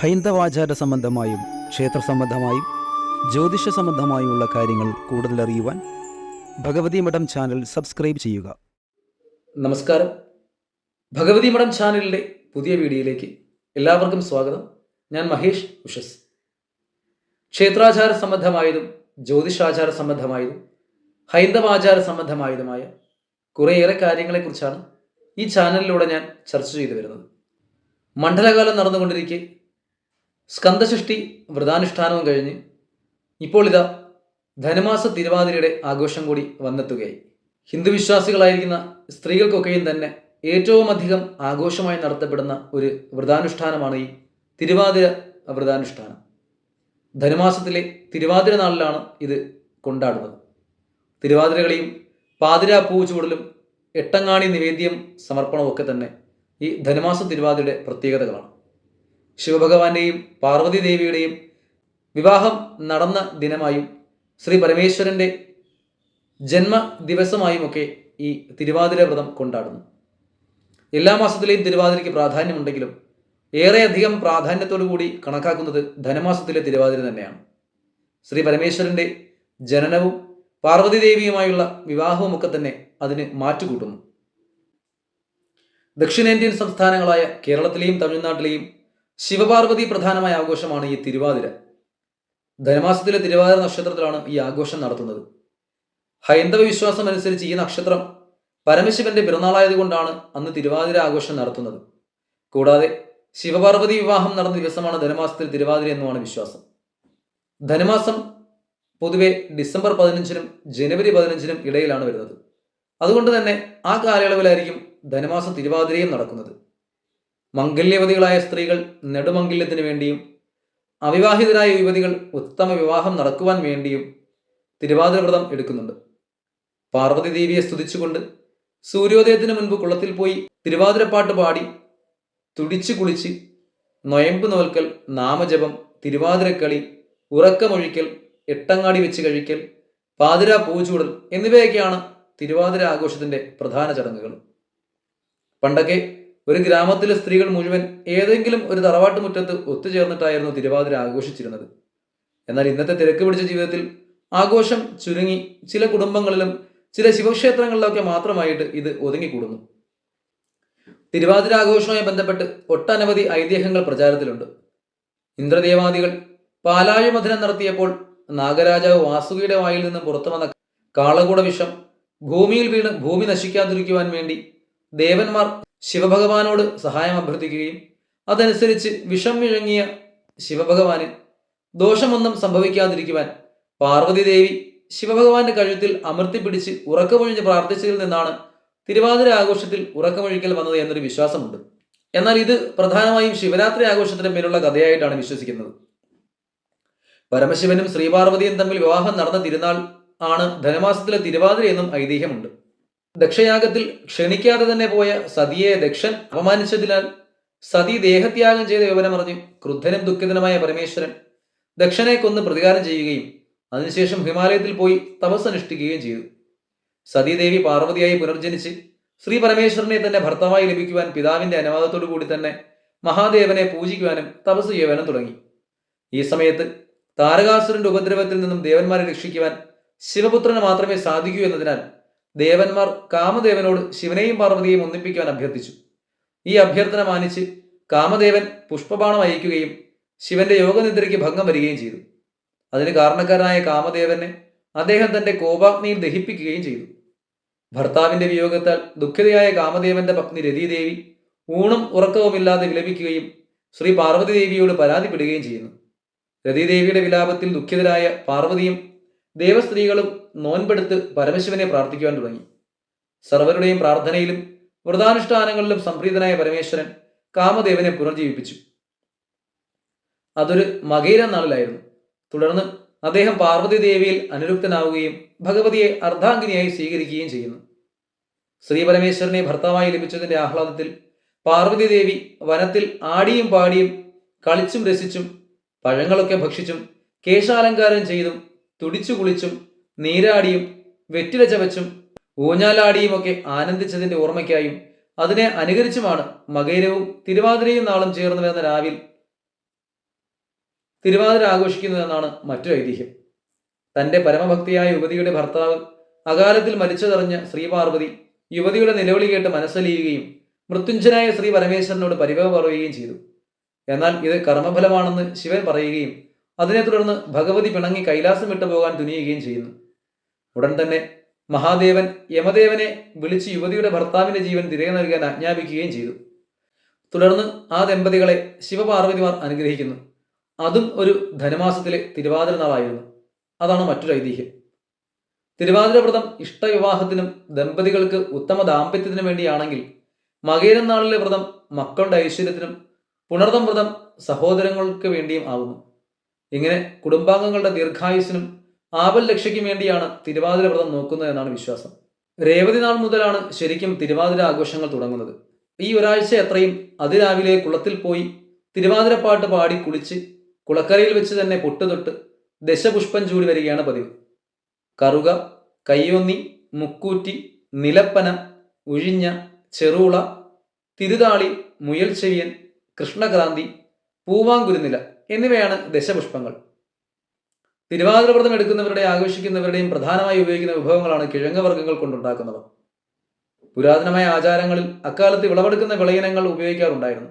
ഹൈന്ദവാചാര സംബന്ധമായും ക്ഷേത്ര സംബന്ധമായും ജ്യോതിഷ സംബന്ധമായുമുള്ള കാര്യങ്ങൾ കൂടുതൽ അറിയുവാൻ ഭഗവതി മഠം ചാനൽ സബ്സ്ക്രൈബ് ചെയ്യുക. നമസ്കാരം. ഭഗവതി മഠം ചാനലിലെ പുതിയ വീഡിയോയിലേക്ക് എല്ലാവർക്കും സ്വാഗതം. ഞാൻ മഹേഷ് ഉഷസ്. ക്ഷേത്രാചാര സംബന്ധമായതും ജ്യോതിഷാചാര സംബന്ധമായതും ഹൈന്ദവാചാര സംബന്ധമായതുമായ കുറേയേറെ കാര്യങ്ങളെക്കുറിച്ചാണ് ഈ ചാനലിലൂടെ ഞാൻ ചർച്ച ചെയ്തു വരുന്നത്. മണ്ഡലകാലം നടന്നുകൊണ്ടിരിക്കെ സ്കന്ദഷഷ്ടി വ്രതാനുഷ്ഠാനവും കഴിഞ്ഞ് ഇപ്പോൾ ഇതാ ധനമാസ തിരുവാതിരയുടെ ആഘോഷം കൂടി വന്നെത്തുകയായി. ഹിന്ദു വിശ്വാസികളായിരിക്കുന്ന സ്ത്രീകൾക്കൊക്കെയും തന്നെ ഏറ്റവും അധികം ആഘോഷമായി നടത്തപ്പെടുന്ന ഒരു വ്രതാനുഷ്ഠാനമാണ് ഈ തിരുവാതിര വ്രതാനുഷ്ഠാനം. ധനുമാസത്തിലെ തിരുവാതിര നാളിലാണ് ഇത് കൊണ്ടാടുന്നത്. തിരുവാതിരകളെയും പാതിരാ പൂ ചൂടലും എട്ടങ്ങാണി നിവേദ്യം സമർപ്പണവും ഒക്കെ തന്നെ ഈ ധനുമാസ തിരുവാതിരയുടെ പ്രത്യേകതകളാണ്. ശിവഭഗവാന്റെയും പാർവതി ദേവിയുടെയും വിവാഹം നടന്ന ദിനമായും ശ്രീ പരമേശ്വരന്റെ ജന്മ ദിവസമായുമൊക്കെ ഈ തിരുവാതിര വ്രതം കൊണ്ടാടുന്നു. എല്ലാ മാസത്തിലെയും തിരുവാതിരയ്ക്ക് പ്രാധാന്യമുണ്ടെങ്കിലും ഏറെയധികം പ്രാധാന്യത്തോടു കൂടി കണക്കാക്കുന്നത് ധനമാസത്തിലെ തിരുവാതിര തന്നെയാണ്. ശ്രീ പരമേശ്വരന്റെ ജനനവും പാർവതി ദേവിയുമായുള്ള വിവാഹവും ഒക്കെ തന്നെ അതിന് മാറ്റുകൂട്ടുന്നു. ദക്ഷിണേന്ത്യൻ സംസ്ഥാനങ്ങളായ കേരളത്തിലെയും തമിഴ്നാട്ടിലെയും ശിവപാർവതി പ്രധാനമായ ആഘോഷമാണ് ഈ തിരുവാതിര. ധനമാസത്തിലെ തിരുവാതിര നക്ഷത്രത്തിലാണ് ഈ ആഘോഷം നടത്തുന്നത്. ഹൈന്ദവ വിശ്വാസം അനുസരിച്ച് ഈ നക്ഷത്രം പരമശിവന്റെ പിറന്നാളായതുകൊണ്ടാണ് അന്ന് തിരുവാതിര ആഘോഷം നടത്തുന്നത്. കൂടാതെ ശിവപാർവതി വിവാഹം നടന്ന ദിവസമാണ് ധനമാസത്തിൽ തിരുവാതിര എന്നുമാണ് വിശ്വാസം. ധനമാസം പൊതുവെ ഡിസംബർ പതിനഞ്ചിനും ജനുവരി പതിനഞ്ചിനും ഇടയിലാണ് വരുന്നത്. അതുകൊണ്ട് തന്നെ ആ കാലയളവിലായിരിക്കും ധനുമാസ തിരുവാതിരയും നടക്കുന്നത്. മംഗല്യവതികളായ സ്ത്രീകൾ നെടുമംഗല്യത്തിന് വേണ്ടിയും അവിവാഹിതരായ യുവതികൾ ഉത്തമ വിവാഹം നടക്കുവാൻ വേണ്ടിയും തിരുവാതിര വ്രതം എടുക്കുന്നുണ്ട്. പാർവതി ദേവിയെ സ്തുതിച്ചുകൊണ്ട് സൂര്യോദയത്തിന് മുൻപ് കുളത്തിൽ പോയി തിരുവാതിരപ്പാട്ട് പാടി തുടിച്ചു കുളിച്ച് നൊയമ്പ് നോൽക്കൽ നാമജപം തിരുവാതിരക്കളി ഉറക്കമൊഴിക്കൽ എട്ടങ്ങാടി വെച്ച് കഴിക്കൽ പാതിര പൂച്ചൂടൽ എന്നിവയൊക്കെയാണ് തിരുവാതിര ആഘോഷത്തിന്റെ പ്രധാന ചടങ്ങുകൾ. പണ്ടൊക്കെ ഒരു ഗ്രാമത്തിലെ സ്ത്രീകൾ മുഴുവൻ ഏതെങ്കിലും ഒരു തറവാട്ട് മുറ്റത്ത് ഒത്തുചേർന്നിട്ടായിരുന്നു തിരുവാതിര ആഘോഷിച്ചിരുന്നത്. എന്നാൽ ഇന്നത്തെ തിരക്ക് പിടിച്ച ജീവിതത്തിൽ ആഘോഷം ചുരുങ്ങി ചില കുടുംബങ്ങളിലും ചില ശിവക്ഷേത്രങ്ങളിലൊക്കെ മാത്രമായിട്ട് ഇത് ഒതുങ്ങിക്കൂടുന്നു. തിരുവാതിര ആഘോഷവുമായി ബന്ധപ്പെട്ട് ഒട്ടനവധി ഐതിഹ്യങ്ങൾ പ്രചാരത്തിലുണ്ട്. ഇന്ദ്രദേവാദികൾ പാലാഴിമഥനം നടത്തിയപ്പോൾ നാഗരാജാവ് വാസുകിയുടെ വായിൽ നിന്ന് പുറത്തു വന്ന കാളകൂട വിഷം ഭൂമിയിൽ വീണ് ഭൂമി നശിക്കാതിരിക്കുവാൻ വേണ്ടി ദേവന്മാർ ശിവഭഗവാനോട് സഹായം അഭ്യർത്ഥിക്കുകയും അതനുസരിച്ച് വിഷം വിഴങ്ങിയ ശിവഭഗവാന് ദോഷമൊന്നും സംഭവിക്കാതിരിക്കുവാൻ പാർവതി ദേവി ശിവഭഗവാന്റെ കഴുത്തിൽ അമർത്തി അമർത്തിപ്പിടിച്ച് ഉറക്കമൊഴിഞ്ഞ് പ്രാർത്ഥിച്ചതിൽ നിന്നാണ് തിരുവാതിര ആഘോഷത്തിൽ ഉറക്കമൊഴിക്കൽ വന്നത് എന്നൊരു വിശ്വാസമുണ്ട്. എന്നാൽ ഇത് പ്രധാനമായും ശിവരാത്രി ആഘോഷത്തിന് മേലുള്ള കഥയായിട്ടാണ് വിശ്വസിക്കുന്നത്. പരമശിവനും ശ്രീപാർവതിയും തമ്മിൽ വിവാഹം നടന്ന തിരുനാൾ ആണ് ധനമാസത്തിലെ തിരുവാതിര എന്നും ഐതിഹ്യമുണ്ട്. ദക്ഷയാഗത്തിൽ ക്ഷണിക്കാതെ തന്നെ പോയ സതിയെ ദക്ഷൻ അപമാനിച്ചതിനാൽ സതി ദേഹത്യാഗം ചെയ്ത വിവരമറിഞ്ഞ് ക്രുദ്ധനും ദുഃഖിതനുമായ പരമേശ്വരൻ ദക്ഷനെ കൊന്ന് പ്രതികാരം ചെയ്യുകയും അതിനുശേഷം ഹിമാലയത്തിൽ പോയി തപസ്സനുഷ്ഠിക്കുകയും ചെയ്തു. സതീദേവി പാർവതിയായി പുനർജനിച്ച് ശ്രീ പരമേശ്വരനെ തന്നെ ഭർത്താവായി ലഭിക്കുവാൻ പിതാവിന്റെ അനുവാദത്തോടു കൂടി തന്നെ മഹാദേവനെ പൂജിക്കുവാനും തപസ് ചെയ്യുവാനും തുടങ്ങി. ഈ സമയത്ത് താരകാസുരന്റെ ഉപദ്രവത്തിൽ നിന്നും ദേവന്മാരെ രക്ഷിക്കുവാൻ ശിവപുത്രന് മാത്രമേ സാധിക്കൂ എന്നതിനാൽ ദേവന്മാർ കാമദേവനോട് ശിവനെയും പാർവതിയെയും ഒന്നിപ്പിക്കുവാൻ അഭ്യർത്ഥിച്ചു. ഈ അഭ്യർത്ഥന മാനിച്ച് കാമദേവൻ പുഷ്പബാണം അയക്കുകയും ശിവന്റെ യോഗനിദ്രയ്ക്ക് ഭംഗം വരികയും ചെയ്തു. അതിന് കാരണക്കാരനായ കാമദേവനെ അദ്ദേഹം തന്റെ കോപാഗ്നിയിൽ ദഹിപ്പിക്കുകയും ചെയ്തു. ഭർത്താവിന്റെ വിയോഗത്താൽ ദുഃഖിതയായ കാമദേവന്റെ പത്നി രതിദേവി ഊണും ഉറക്കവുമില്ലാതെ വിലപിക്കുകയും ശ്രീ പാർവതി ദേവിയോട് പരാതിപ്പെടുകയും ചെയ്യുന്നു. രതിദേവിയുടെ വിലാപത്തിൽ ദുഃഖിതരായ പാർവതിയും ദേവസ്ത്രീകളും നോൻപെടുത്ത് പരമശിവനെ പ്രാർത്ഥിക്കുവാൻ തുടങ്ങി. സർവരുടെയും പ്രാർത്ഥനയിലും വ്രതാനുഷ്ഠാനങ്ങളിലും സംപ്രീതനായ പരമേശ്വരൻ കാമദേവനെ പുനർജീവിപ്പിച്ചു. അതൊരു മകയിര നാളിലായിരുന്നു. തുടർന്ന് അദ്ദേഹം പാർവതി ദേവിയിൽ അനുരുക്തനാവുകയും ഭഗവതിയെ അർദ്ധാംഗിനിയായി സ്വീകരിക്കുകയും ചെയ്യുന്നു. ശ്രീ പരമേശ്വരനെ ഭർത്താവായി ലഭിച്ചതിന്റെ ആഹ്ലാദത്തിൽ പാർവതി ദേവി വനത്തിൽ ആടിയും പാടിയും കളിച്ചും രസിച്ചും പഴങ്ങളൊക്കെ ഭക്ഷിച്ചും കേശാലങ്കാരം ചെയ്തും തുടിച്ചു കുളിച്ചും നീരാടിയും വെറ്റില ചവച്ചും ഊഞ്ഞാലാടിയും ഒക്കെ ആനന്ദിച്ചതിന്റെ ഓർമ്മയ്ക്കായും അതിനെ അനുകരിച്ചുമാണ് മകൈരവും തിരുവാതിരയും നാളും ചേർന്ന് വരുന്ന രാവിൽ തിരുവാതിര ആഘോഷിക്കുന്നതെന്നാണ് മറ്റൊരു ഐതിഹ്യം. തന്റെ പരമഭക്തിയായ യുവതിയുടെ ഭർത്താവ് അകാലത്തിൽ മരിച്ചതറിഞ്ഞ ശ്രീപാർവതി യുവതിയുടെ നിലവിളി കേട്ട് മനസ്സലിയുകയും മൃത്യുഞ്ജനായ ശ്രീ പരമേശ്വരനോട് പരിഭവ പറയുകയും ചെയ്തു. എന്നാൽ ഇത് കർമ്മഫലമാണെന്ന് ശിവൻ പറയുകയും അതിനെ തുടർന്ന് ഭഗവതി പിണങ്ങി കൈലാസം വിട്ടു പോകാൻ തുനിയുകയും ചെയ്യുന്നു. ഉടൻ തന്നെ മഹാദേവൻ യമദേവനെ വിളിച്ച് യുവതിയുടെ ഭർത്താവിന്റെ ജീവൻ തിരികെ നൽകാൻ ആജ്ഞാപിക്കുകയും ചെയ്തു. തുടർന്ന് ആ ദമ്പതികളെ ശിവപാർവതിമാർ അനുഗ്രഹിക്കുന്നു. അതും ഒരു ധനമാസത്തിലെ തിരുവാതിര നാളായിരുന്നു. അതാണ് മറ്റൊരു ഐതിഹ്യം. തിരുവാതിര വ്രതം ഇഷ്ടവിവാഹത്തിനും ദമ്പതികൾക്ക് ഉത്തമ ദാമ്പത്യത്തിനും വേണ്ടിയാണെങ്കിൽ മകേരം നാളിലെ വ്രതം മക്കളുടെ ഐശ്വര്യത്തിനും പുണർതം വ്രതം സഹോദരങ്ങൾക്ക് വേണ്ടിയും ആകുന്നു ഇങ്ങനെ കുടുംബാംഗങ്ങളുടെ ദീർഘായുസിനും ആപൽ രക്ഷയ്ക്കും വേണ്ടിയാണ് തിരുവാതിര വ്രതം നോക്കുന്നത് എന്നാണ് വിശ്വാസം. രേവതി നാൾ മുതലാണ് ശരിക്കും തിരുവാതിര ആഘോഷങ്ങൾ തുടങ്ങുന്നത്. ഈ ഒരാഴ്ച എത്രയും അതിരാവിലെ കുളത്തിൽ പോയി തിരുവാതിരപ്പാട്ട് പാടി കുളിച്ച് കുളക്കരയിൽ വെച്ച് തന്നെ പൊട്ടുതൊട്ട് ദശപുഷ്പം ചൂടി വരികയാണ് പതിവ്. കറുക കയ്യോന്നി മുക്കൂറ്റി നിലപ്പന ഉഴിഞ്ഞ ചെറുള തിരുതാളി മുയൽച്ചെവിയൻ കൃഷ്ണക്രാന്തി പൂവാങ്കുരുനില എന്നിവയാണ് ദശപുഷ്പങ്ങൾ. തിരുവാതിരവ്രതം എടുക്കുന്നവരുടെ ആഘോഷിക്കുന്നവരുടെയും പ്രധാനമായി ഉപയോഗിക്കുന്ന വിഭവങ്ങളാണ് കിഴങ്ങവർഗങ്ങൾ കൊണ്ടുണ്ടാക്കുന്നവ പുരാതനമായ ആചാരങ്ങളിൽ അക്കാലത്ത് വിളവെടുക്കുന്ന വിളയിനങ്ങൾ ഉപയോഗിക്കാറുണ്ടായിരുന്നു.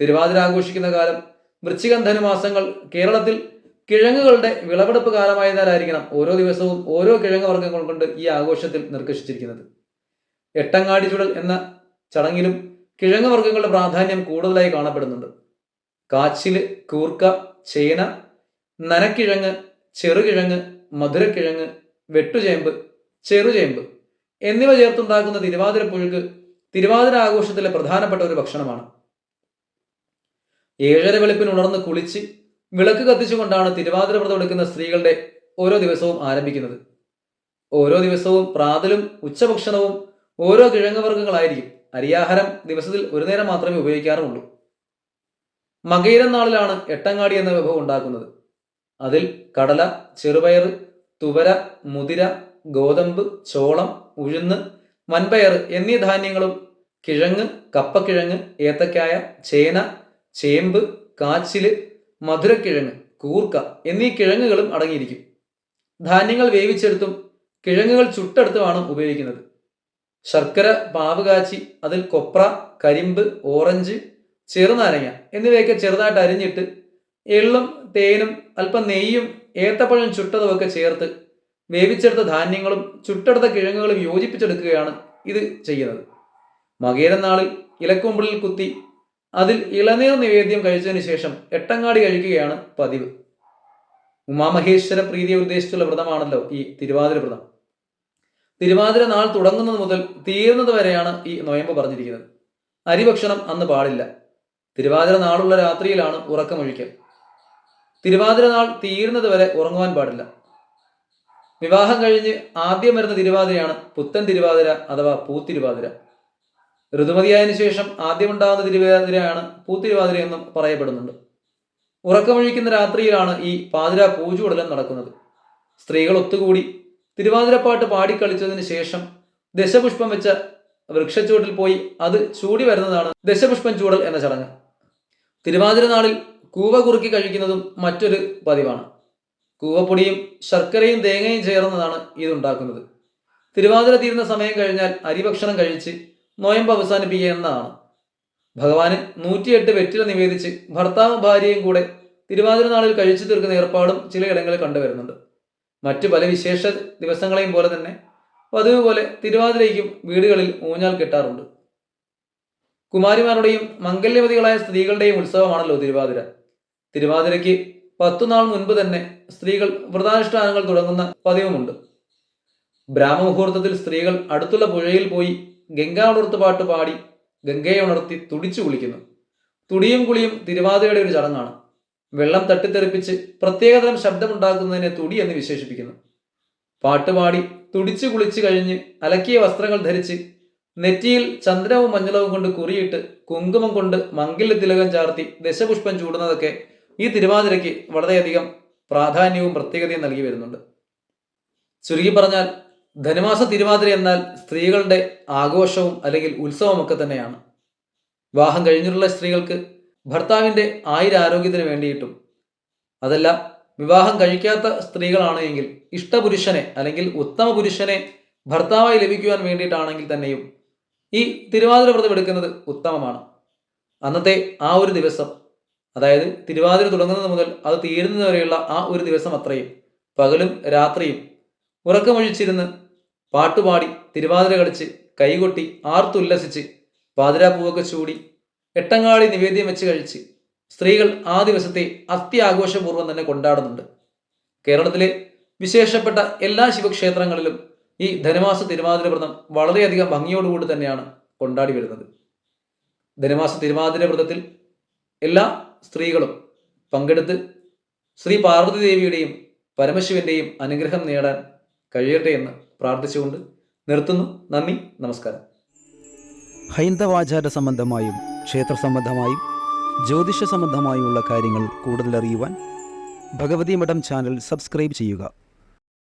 തിരുവാതിര ആഘോഷിക്കുന്ന കാലം വൃശ്ചികം ധനുമാസങ്ങൾ കേരളത്തിൽ കിഴങ്ങുകളുടെ വിളവെടുപ്പ് കാലമായതിനാലായിരിക്കണം ഓരോ ദിവസവും ഓരോ കിഴങ്ങ് വർഗങ്ങൾ കൊണ്ട് ഈ ആഘോഷത്തിൽ നിർദ്ദേശിച്ചിരിക്കുന്നത് എട്ടങ്ങാടി ചുടൽ എന്ന ചടങ്ങിലും കിഴങ്ങ് വർഗങ്ങളുടെ പ്രാധാന്യം കൂടുതലായി കാണപ്പെടുന്നുണ്ട്. കാച്ചിൽ കൂർക്ക ചേന നനക്കിഴങ്ങ് ചെറുകിഴങ്ങ് മധുരക്കിഴങ്ങ് വെട്ടുചേമ്പ് ചെറുചേമ്പ് എന്നിവ ചേർത്തുണ്ടാക്കുന്ന തിരുവാതിര പുഴുക്ക് തിരുവാതിര ആഘോഷത്തിലെ പ്രധാനപ്പെട്ട ഒരു ഭക്ഷണമാണ്. ഏഴര വെളുപ്പിന് ഉണർന്ന് കുളിച്ച് വിളക്ക് കത്തിച്ചുകൊണ്ടാണ് തിരുവാതിര വ്രതം എടുക്കുന്ന സ്ത്രീകളുടെ ഓരോ ദിവസവും ആരംഭിക്കുന്നത്. ഓരോ ദിവസവും പ്രാതലും ഉച്ചഭക്ഷണവും ഓരോ കിഴങ്ങ് വർഗങ്ങളായിരിക്കും. അരിയാഹാരം ദിവസത്തിൽ ഒരു നേരം മാത്രമേ ഉപയോഗിക്കാറുള്ളൂ. മകയിരം നാളിലാണ് എട്ടങ്ങാടി എന്ന വിഭവം ഉണ്ടാക്കുന്നത്. അതിൽ കടല ചെറുപയർ തുവര മുതിര ഗോതമ്പ് ചോളം ഉഴുന്ന് വൻപയർ എന്നീ ധാന്യങ്ങളും കിഴങ്ങ് കപ്പക്കിഴങ്ങ് ഏത്തക്കായ ചേന ചേമ്പ് കാച്ചിൽ മധുരക്കിഴങ്ങ് കൂർക്ക എന്നീ കിഴങ്ങുകളും അടങ്ങിയിരിക്കും. ധാന്യങ്ങൾ വേവിച്ചെടുത്തും കിഴങ്ങുകൾ ചുട്ടെടുത്തുമാണ് ഉപയോഗിക്കുന്നത്. ശർക്കര പാവ് കാച്ചി അതിൽ കൊപ്ര കരിമ്പ് ഓറഞ്ച് ചെറുനാരങ്ങ എന്നിവയൊക്കെ ചെറുതായിട്ട് അരിഞ്ഞിട്ട് എള്ളും തേനും അല്പം നെയ്യും ഏത്തപ്പഴം ചുട്ടതുമൊക്കെ ചേർത്ത് വേവിച്ചെടുത്ത ധാന്യങ്ങളും ചുട്ടെടുത്ത കിഴങ്ങുകളും യോജിപ്പിച്ചെടുക്കുകയാണ് ഇത് ചെയ്യുന്നത്. മകേരം നാളിൽ ഇലക്കൊമ്പിളിൽ കുത്തി അതിൽ ഇളനീർ നിവേദ്യം കഴിച്ചതിന് ശേഷം എട്ടങ്ങാടി കഴിക്കുകയാണ് പതിവ്. ഉമാമഹേശ്വര പ്രീതിയെ ഉദ്ദേശിച്ചുള്ള വ്രതമാണല്ലോ ഈ തിരുവാതിര വ്രതം. തിരുവാതിര നാൾ തുടങ്ങുന്നത് മുതൽ തീരുന്നത് വരെയാണ് ഈ നൊയമ്പ് പറഞ്ഞിരിക്കുന്നത്. അരിഭക്ഷണം അന്ന് പാടില്ല. തിരുവാതിര നാളുള്ള രാത്രിയിലാണ് ഉറക്കമൊഴിക്കൽ. തിരുവാതിര നാൾ തീരുന്നത് വരെ ഉറങ്ങുവാൻ പാടില്ല. വിവാഹം കഴിഞ്ഞ് ആദ്യം വരുന്ന തിരുവാതിരയാണ് പുത്തൻ തിരുവാതിര അഥവാ പൂത്തിരുവാതിര. ഋതുമതിയായതിനു ശേഷം ആദ്യമുണ്ടാകുന്ന തിരുവാതിരയാണ് പൂത്തിരുവാതിര എന്നും പറയപ്പെടുന്നുണ്ട്. ഉറക്കമൊഴിക്കുന്ന രാത്രിയിലാണ് ഈ പാതിര പൂജുടലം നടക്കുന്നത്. സ്ത്രീകൾ ഒത്തുകൂടി തിരുവാതിരപ്പാട്ട് പാടിക്കളിച്ചതിന് ശേഷം ദശപുഷ്പം വെച്ച വൃക്ഷച്ചുവട്ടിൽ പോയി അത് ചൂടി വരുന്നതാണ് ദശപുഷ്പം ചൂടൽ എന്ന ചടങ്ങ്. തിരുവാതിര നാളിൽ കൂവ കുറുക്കി കഴിക്കുന്നതും മറ്റൊരു പതിവാണ്. കൂവപ്പൊടിയും ശർക്കരയും തേങ്ങയും ചേർന്നതാണ് ഇതുണ്ടാക്കുന്നത്. തിരുവാതിര തീരുന്ന സമയം കഴിഞ്ഞാൽ അരിഭക്ഷണം കഴിച്ച് നോയമ്പ് അവസാനിപ്പിക്കുക എന്നതാണ്. ഭഗവാന് നൂറ്റിയെട്ട് വെറ്റില നിവേദിച്ച് ഭർത്താവും ഭാര്യയും കൂടെ തിരുവാതിര നാളിൽ കഴിച്ചു തീർക്കുന്ന ഏർപ്പാടും ചിലയിടങ്ങളിൽ കണ്ടുവരുന്നുണ്ട്. മറ്റു പല വിശേഷ ദിവസങ്ങളെയും പോലെ തന്നെ പതിവ് പോലെ തിരുവാതിരയ്ക്കും വീടുകളിൽ ഊഞ്ഞാൽ കെട്ടാറുണ്ട്. കുമാരിമാരുടെയും മംഗല്യവതികളായ സ്ത്രീകളുടെയും ഉത്സവമാണല്ലോ തിരുവാതിര. തിരുവാതിരയ്ക്ക് പത്തു നാൾ മുൻപ് തന്നെ സ്ത്രീകൾ വ്രതാനുഷ്ഠാനങ്ങൾ തുടങ്ങുന്ന പതിവുമുണ്ട്. ബ്രാഹ്മമുഹൂർത്തത്തിൽ സ്ത്രീകൾ അടുത്തുള്ള പുഴയിൽ പോയി ഗംഗാ ഗംഗാണുർത്ത് പാട്ട് പാടി ഗംഗയെ ഉണർത്തി തുടിച്ചു കുളിക്കുന്നു. തുടിയും കുളിയും തിരുവാതിരയുടെ ഒരു ചടങ്ങാണ്. വെള്ളം തട്ടിത്തെറിപ്പിച്ച് പ്രത്യേകതരം ശബ്ദമുണ്ടാക്കുന്നതിനെ തുടി എന്ന് വിശേഷിപ്പിക്കുന്നു. പാട്ടുപാടി തുടിച്ചു കുളിച്ചു കഴിഞ്ഞ് അലക്കിയ വസ്ത്രങ്ങൾ ധരിച്ച് നെറ്റിയിൽ ചന്ദ്രവും മഞ്ഞളവും കൊണ്ട് കുറിയിട്ട് കുങ്കുമം കൊണ്ട് മംഗല്യ തിലകം ചാർത്തി ദശപുഷ്പം ചൂടുന്നതൊക്കെ ഈ തിരുവാതിരയ്ക്ക് വളരെയധികം പ്രാധാന്യവും പ്രത്യേകതയും നൽകി വരുന്നുണ്ട്. ചുരുക്കി പറഞ്ഞാൽ ധനുമാസ തിരുവാതിര എന്നാൽ സ്ത്രീകളുടെ ആഘോഷവും അല്ലെങ്കിൽ ഉത്സവമൊക്കെ തന്നെയാണ്. വിവാഹം കഴിഞ്ഞിട്ടുള്ള സ്ത്രീകൾക്ക് ഭർത്താവിന്റെ ആയുരാരോഗ്യത്തിന് വേണ്ടിയിട്ടും അതല്ല വിവാഹം കഴിക്കാത്ത സ്ത്രീകളാണെങ്കിൽ ഇഷ്ടപുരുഷനെ അല്ലെങ്കിൽ ഉത്തമ പുരുഷനെ ഭർത്താവായി ലഭിക്കുവാൻ വേണ്ടിയിട്ടാണെങ്കിൽ തന്നെയും ഈ തിരുവാതിര വ്രതം എടുക്കുന്നത് ഉത്തമമാണ്. അന്നത്തെ ആ ഒരു ദിവസം അതായത് തിരുവാതിര തുടങ്ങുന്നത് മുതൽ അത് തീരുന്നത് വരെയുള്ള ആ ഒരു ദിവസം അത്രയും. പകലും രാത്രിയും ഉറക്കമൊഴിച്ചിരുന്ന് പാട്ടുപാടി തിരുവാതിര കളിച്ച് കൈകൊട്ടി ആർത്തുല്ലസിച്ച് പാതിരാപ്പൂവൊക്കെ ചൂടി എട്ടങ്ങാടി നിവേദ്യം വെച്ച് കഴിച്ച് സ്ത്രീകൾ ആ ദിവസത്തെ അത്യാഘോഷപൂർവം തന്നെ കൊണ്ടാടുന്നുണ്ട്. കേരളത്തിലെ വിശേഷപ്പെട്ട എല്ലാ ശിവക്ഷേത്രങ്ങളിലും ഈ ധനമാസ തിരുവാതിര വ്രതം വളരെയധികം ഭംഗിയോടുകൂടി തന്നെയാണ് കൊണ്ടാടി വരുന്നത്. ധനുമാസ തിരുവാതിര വ്രതത്തിൽ എല്ലാ സ്ത്രീകളും പങ്കെടുത്ത് ശ്രീ പാർവതി ദേവിയുടെയും പരമശിവന്റെയും അനുഗ്രഹം നേടാൻ കഴിയട്ടെ എന്ന് പ്രാർത്ഥിച്ചുകൊണ്ട് നിർത്തുന്നു. നന്ദി നമസ്കാരം. ഹൈന്ദവാചാര സംബന്ധമായും ക്ഷേത്ര സംബന്ധമായും ജ്യോതിഷ സംബന്ധമായുമുള്ള കാര്യങ്ങൾ കൂടുതൽ അറിയുവാൻ ഭഗവതി മഠം ചാനൽ സബ്സ്ക്രൈബ് ചെയ്യുക.